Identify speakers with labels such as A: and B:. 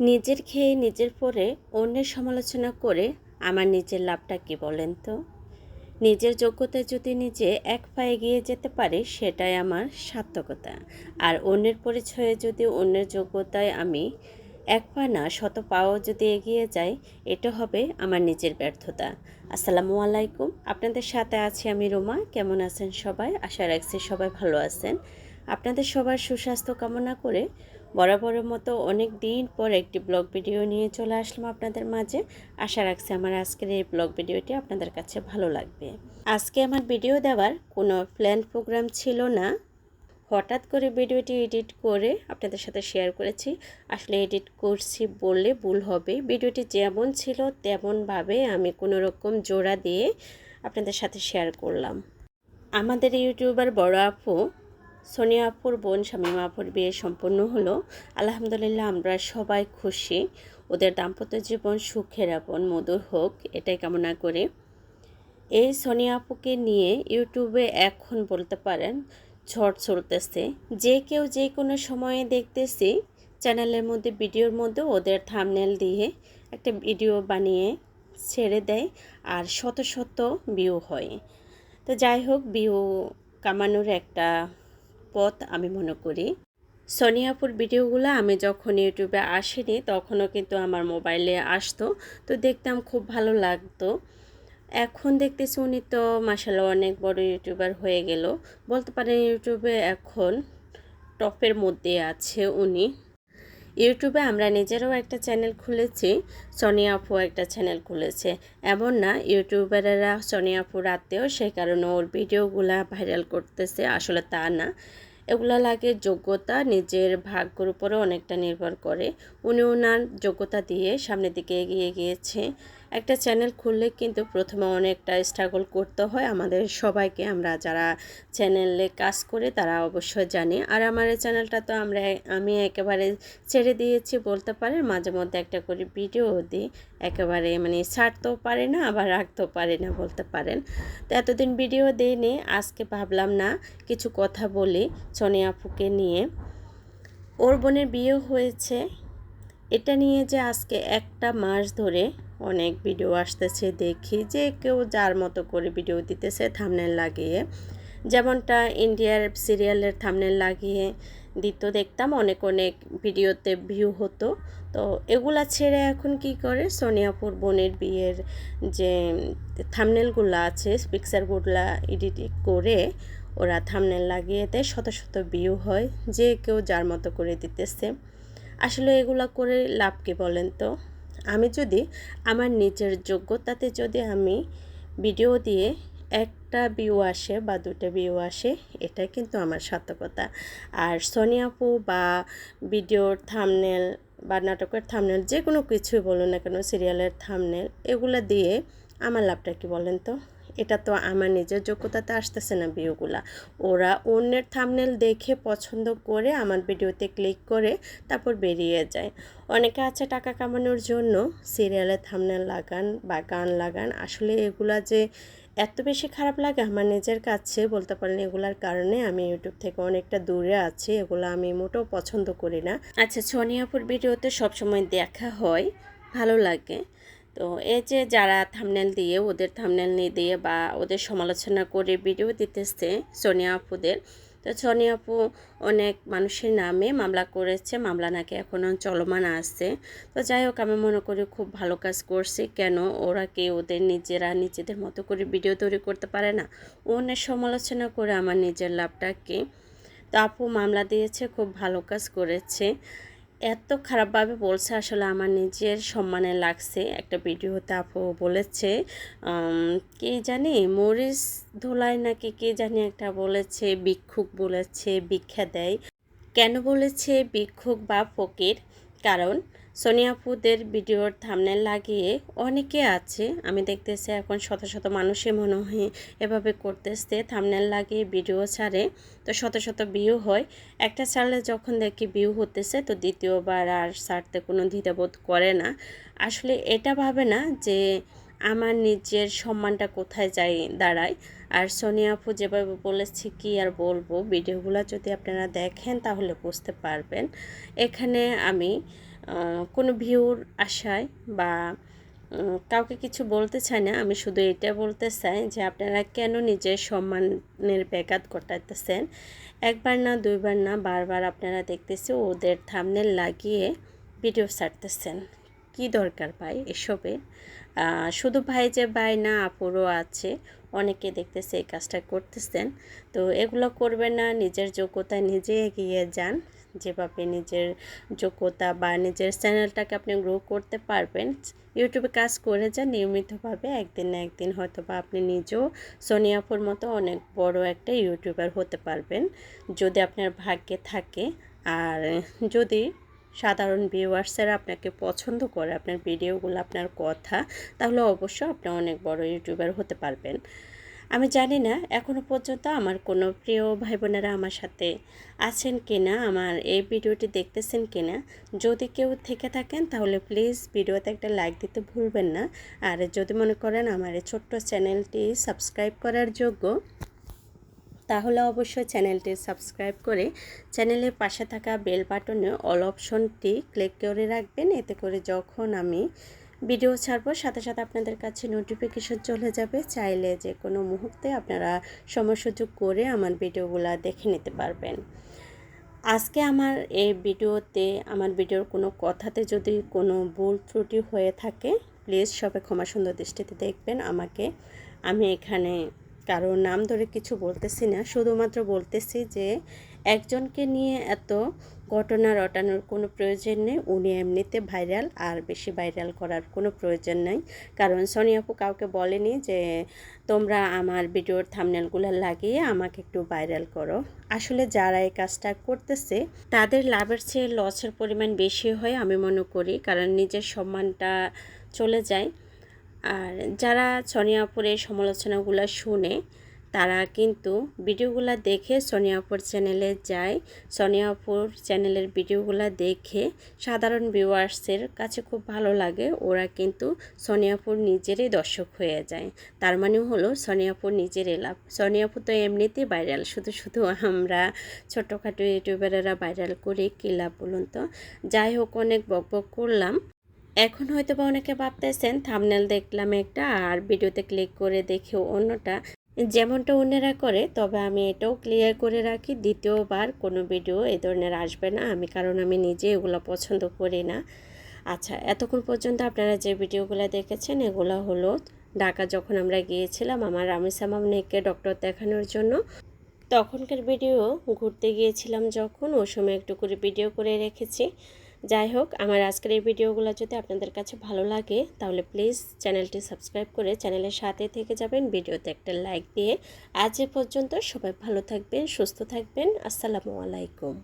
A: নিজের খেয়ে নিজের পরে অন্যের সমালোচনা করে আমার নিজের লাভটা কি বলেন তো? নিজের যোগ্যতায় যদি নিজে এক পায়ে এগিয়ে যেতে পারি, সেটাই আমার সার্থকতা। আর অন্যের পরিচয়ে যদি অন্যের যোগ্যতায় আমি এক পা না, শত পাও যদি এগিয়ে যাই, এটা হবে আমার নিজের ব্যর্থতা। আসসালামু আলাইকুম। আপনাদের সাথে আছি আমি রোমা। কেমন আছেন সবাই? আশা রাখছি সবাই ভালো আছেন। আপনাদের সবার সুস্বাস্থ্য কামনা করে বরাবরের মতো অনেক দিন পর একটি ব্লগ ভিডিও নিয়ে চলে আসলাম আপনাদের মাঝে। আশা রাখছি আমার আজকের এই ব্লগ ভিডিওটি আপনাদের কাছে ভালো লাগবে। আজকে আমার ভিডিও দেওয়ার কোনো প্ল্যান প্রোগ্রাম ছিল না। হঠাৎ করে ভিডিওটি এডিট করে আপনাদের সাথে শেয়ার করেছি। আসলে এডিট করছি বললে ভুল হবে। ভিডিওটি যেমন ছিল তেমনভাবে আমি কোনো রকম জোড়া দিয়ে আপনাদের সাথে শেয়ার করলাম। আমাদের ইউটিউবার বড় আপু সোনিয়া আপুর বোন শামিমা আপুর বিয়ে সম্পন্ন হলো। আলহামদুলিল্লাহ, আমরা সবাই খুশি। ওদের দাম্পত্য জীবন সুখের আপন, মধুর হোক, এটাই কামনা করি। এই সোনিয়া আপুকে নিয়ে ইউটিউবে এখন বলতে পারেন ঝড় চলতেছে। যে কেউ যে কোনো সময়ে দেখতেছি, চ্যানেলের মধ্যে, ভিডিওর মধ্যে ওদের থামনেল দিয়ে একটা ভিডিও বানিয়ে ছেড়ে দেয় আর শত শত ভিউ হয়। তো যাই হোক ভিউ কামানোর একটা পথ আমি মনে করি। সোনিয়াপুর ভিডিওগুলো আমি যখন ইউটিউবে আসিনি, তখনও কিন্তু আমার মোবাইলে আসতো। তো দেখতাম খুব ভালো লাগতো। এখন দেখতেছি উনি তো মাসাল্লাহ অনেক বড় ইউটিউবার হয়ে গেল। বলতে পারেন ইউটিউবে এখন টপের মধ্যে আছে উনি। ইউটিউবে আমরা নিজেরাও একটা চ্যানেল খুলেছি সোনিয়া আপু একটা চ্যানেল খুলেছে। এমন না, ইউটিউবারেরা সোনিয়া আপু রাতেও সেই কারণে ওর ভিডিওগুলা ভাইরাল করতেছে, আসলে তা না। এগুলো লাগে যোগ্যতা নিজের ভাগ্যর উপরে অনেকটা নির্ভর করে। উনি ওনার যোগ্যতা দিয়ে সামনের দিকে এগিয়ে গিয়েছে। একটা চ্যানেল খুললে কিন্তু প্রথমে অনেকটা স্ট্রাগল করতে হয় আমাদের সবাইকে। আমরা যারা চ্যানেলে কাজ করে তারা অবশ্যই জানে। আর আমার এই চ্যানেলটা তো আমরা আমি একেবারে ছেড়ে দিয়েছি বলতে পারেন। মাঝে মধ্যে একটা করে ভিডিও দিই। একেবারে মানে ছাড়তেও পারে না, আবার রাখতেও পারে না বলতে পারেন। তো এতদিন ভিডিও দিইনি, আজকে ভাবলাম না, কিছু কথা বলি সোনিয়া আপুকে নিয়ে। ওর বোনের বিয়ে হয়েছে। এটা নিয়ে যে আজকে একটা মাস ধরে অনেক ভিডিও আসতেছে দেখি যে কেউ যার মতো করে ভিডিও দিতেছে থামনেল লাগিয়ে। যেমনটা ইন্ডিয়ার সিরিয়ালের থামনেল লাগিয়ে দিত, দেখতাম অনেক অনেক ভিডিওতে ভিউ হতো। তো এগুলা ছেড়ে এখন কি করে? সোনিয়াপুর বোনের বিয়ের যে থামনেলগুলো আছে পিকচারগুলা এডিট করে ওরা থামনেল লাগিয়ে দেয় শত শত ভিউ হয়, যে কেউ যার মতো করে দিতেছে। আসলে এগুলা করে লাভ কি বলেন তো? আমি যদি আমার নিজের যোগ্যতাতে যদি আমি ভিডিও দিয়ে একটা ভিউ আসে বা দুটো ভিউ আসে এটা কিন্তু আমার সার্থকতা। আর সোনিয়াপু বা ভিডিওর থামনেল বা নাটকের থামনেল যে কোনো কিছুই বলুন না কেন সিরিয়ালের থামনেল এগুলো দিয়ে আমার লাভটা কি বলেন তো? এটা তো আমার নিজের যোগ্যতাতে আসতেছে না ভিউগুলা। ওরা অন্যের থামনেল দেখে পছন্দ করে আমার ভিডিওতে ক্লিক করে তারপর বেরিয়ে যায়। অনেকে আছে টাকা কামানোর জন্য সিরিয়ালে থামনেল লাগান বা গান লাগান। আসলে এগুলা যে এত বেশি খারাপ লাগে আমার নিজের কাছে বলতে পারেন এগুলার কারণে আমি ইউটিউব থেকে অনেকটা দূরে আছি, এগুলো আমি মোটেও পছন্দ করি না। আচ্ছা সোনিয়াপুর ভিডিওতে সবসময় দেখা হয়, ভালো লাগে। তো এই যে যারা থামনেল দিয়ে, ওদের থামনেল নিয়ে দিয়ে বা ওদের সমালোচনা করে ভিডিও দিতেছে সোনিয়া আপুদের, তো সোনিয়া আপু অনেক মানুষের নামে মামলা করেছে, মামলা নাকি এখনও চলমান আছে। তো যাই হোক, আমি মনে করি খুব ভালো কাজ করছে। কেন? ওরা কি ওদের নিজেরা নিজেদের মতো করে ভিডিও তৈরি করতে পারে না? অন্যের সমালোচনা করে আমার নিজের লাভটা কি? তো আপু মামলা দিয়েছে, খুব ভালো কাজ করেছে। এত খারাপভাবে বলছে আসলে আমার নিজের সম্মানে লাগছে। একটা ভিডিওতে আপু বলেছে কে জানি, মরিস ধোলাই নাকি কে জানি একটা বলেছে, ভিক্ষুক বলেছে, ভিক্ষা দেয়। কেন বলেছে? ভিক্ষুক বা ফকির। কারণ সোনিয়াপুদের ভিডিওর থামনেল লাগিয়ে অনেকে আছে, আমি দেখতেছি এখন শত শত মানুষই মনে হয় এভাবে করতেছে, থামনেল লাগিয়ে ভিডিও ছাড়ে, তো শত শত ভিউ হয়। একটা ছাড়লে যখন দেখি ভিউ হতেছে, তো দ্বিতীয়বার আর ছাড়তে কোনো দ্বিধাবোধ করে না। আসলে এটা ভাবে না যে আমার নিজের সম্মানটা কোথায় যাই দাঁড়ায়। আর সোনিয়া আপু যেভাবে বলেছি কি আর বলব, ভিডিওগুলো যদি আপনারা দেখেন তাহলে বুঝতে পারবেন। এখানে আমি কোনো ভিউর আশায় বা কাউকে কিছু বলতে চাই না, আমি শুধু এটা বলতে চাই যে আপনারা কেন নিজের সম্মানের ব্যাঘাত ঘটাইতেছেন? একবার না, দুইবার না, বারবার আপনারা দেখতেছি ওদের থামনেল লাগিয়ে ভিডিও ছাড়তেছেন। কি দরকার ভাই এসবে? শুধু ভাই যে ভাই না, আপুরও আছে, অনেকে দেখতেছে এই কাজটা করতেছেন। তো এগুলো করবেন না, নিজের যোগ্যতায় নিজে এগিয়ে যান। যেভাবে নিজের যোগ্যতা বা নিজের চ্যানেলটাকে আপনি গ্রো করতে পারবেন ইউটিউবে কাজ করে যান, নিয়মিতভাবে একদিন না একদিন হয়তো বা আপনি নিজেও সোনিয়াপুর মতো অনেক বড় একটা ইউটিউবার হতে পারবেন। যদি আপনার ভাগ্যে থাকে, আর যদি সাধারণ ভিউয়ার্সেরা আপনাকে পছন্দ করে আপনার ভিডিওগুলো, আপনার কথা, তাহলে অবশ্য আপনি অনেক বড় ইউটিউবার হতে পারবেন। আমি জানি না এখনও পর্যন্ত আমার কোনো প্রিয় ভাই বোনেরা আমার সাথে আছেন কি না আমার এই ভিডিওটি দেখতেছেন কি না যদি কেউ থেকে থাকেন তাহলে প্লিজ ভিডিওতে একটা লাইক দিতে ভুলবেন না। আর যদি মনে করেন আমার এই ছোট্ট চ্যানেলটি সাবস্ক্রাইব করার যোগ্য, তাহলে অবশ্যই চ্যানেলটি সাবস্ক্রাইব করে চ্যানেলের পাশে থাকা বেল বাটনে অল অপশনটি ক্লিক করে রাখবেন। এতে করে যখন আমি ভিডিও ছাড়বো, সাথে সাথে আপনাদের কাছে নোটিফিকেশন চলে যাবে। চাইলে যে কোনো মুহূর্তে আপনারা সময় সুযোগ করে আমার ভিডিওগুলো দেখে নিতে পারবেন। আজকে আমার এই ভিডিওতে, আমার ভিডিওর কোনো কথাতে যদি কোনো ভুল ত্রুটি হয়ে থাকে প্লিজ সবাই ক্ষমা সুন্দর দৃষ্টিতে দেখবেন আমাকে। আমি এখানে কারও নাম ধরে কিছু বলতেছি না, শুধুমাত্র বলতেছি যে একজনকে নিয়ে এত ঘটনা রটানোর কোনো প্রয়োজন নেই। উনি এমনিতে ভাইরাল, আর বেশি ভাইরাল করার কোনো প্রয়োজন নেই। কারণ সোনি আপু কাউকে বলেনি যে, তোমরা আমার ভিডিওর থামনেলগুলো লাগিয়ে আমাকে একটু ভাইরাল করো। আসলে যারা এই কাজটা করতেছে, তাদের লাভের চেয়ে লসের পরিমাণ বেশি হয় আমি মনে করি, কারণ নিজের সম্মানটা চলে যায়। আর যারা সোনিয়াপুরের সমালোচনাগুলো শুনে তারা কিন্তু ভিডিওগুলো দেখে সোনিয়াপুর চ্যানেলে যায়। সোনিয়াপুর চ্যানেলের ভিডিওগুলো দেখে সাধারণ ভিউয়ার্সের কাছে খুব ভালো লাগে। ওরা কিন্তু সোনিয়াপুর নিজেরই দর্শক হয়ে যায়। তার মানে হলো সোনিয়াপুর নিজেরই লাভ। সোনিয়াপুর তো এমনিতেই ভাইরাল শুধু শুধু আমরা ছোটোখাটো ইউটিউবারেরা ভাইরাল করি, কী লাভ বলুন তো? যাই হোক, অনেক বক বক করলাম। এখন হয়তো বা অনেকে ভাবতেছেন থামনেল দেখলাম একটা আর ভিডিওতে ক্লিক করে দেখেও অন্যটা। যেমনটা অন্যেরা করে, তবে আমি এটাও ক্লিয়ার করে রাখি, দ্বিতীয়বার কোনো ভিডিও এই ধরনের আসবে না। আমি, কারণ আমি নিজে এগুলো পছন্দ করি না। আচ্ছা এতক্ষণ পর্যন্ত আপনারা যে ভিডিওগুলো দেখেছেন, এগুলো হলো ঢাকা যখন আমরা গিয়েছিলাম আমার রামিসা মামনিকে ডক্টর দেখানোর জন্য, তখনকার ভিডিও ঘুরতে গিয়েছিলাম যখন ও সময় একটু করে ভিডিও করে রেখেছি। যাই হোক, আমার আজকের এই ভিডিওগুলো যদি আপনাদের কাছে ভালো লাগে, তাহলে প্লিজ চ্যানেলটি সাবস্ক্রাইব করে চ্যানেলের সাথে থেকে যাবেন, ভিডিওতে একটা লাইক দিয়ে। আজ এ পর্যন্ত সবাই ভালো থাকবেন, সুস্থ থাকবেন, আসসালামু আলাইকুম।